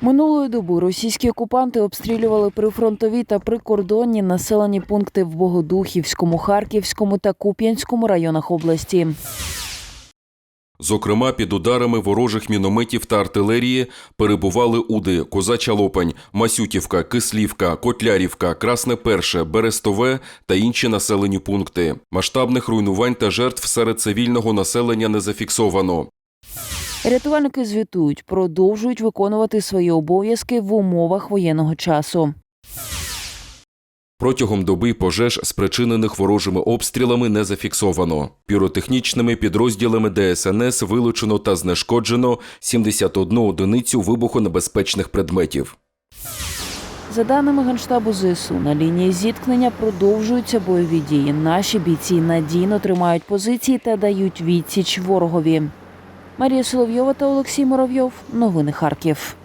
Минулої доби російські окупанти обстрілювали прифронтові та прикордонні населені пункти в Богодухівському, Харківському та Куп'янському районах області. Зокрема, під ударами ворожих мінометів та артилерії перебували Уди, Козача Лопань, Масютівка, Кислівка, Котлярівка, Красне Перше, Берестове та інші населені пункти. Масштабних руйнувань та жертв серед цивільного населення не зафіксовано. Рятувальники звітують, продовжують виконувати свої обов'язки в умовах воєнного часу. Протягом доби пожеж, спричинених ворожими обстрілами, не зафіксовано. Піротехнічними підрозділами ДСНС вилучено та знешкоджено 71 одиницю вибухонебезпечних предметів. За даними Генштабу ЗСУ, на лінії зіткнення продовжуються бойові дії. Наші бійці надійно тримають позиції та дають відсіч ворогові. Марія Соловйова та Олексій Моровйов. Новини Харків.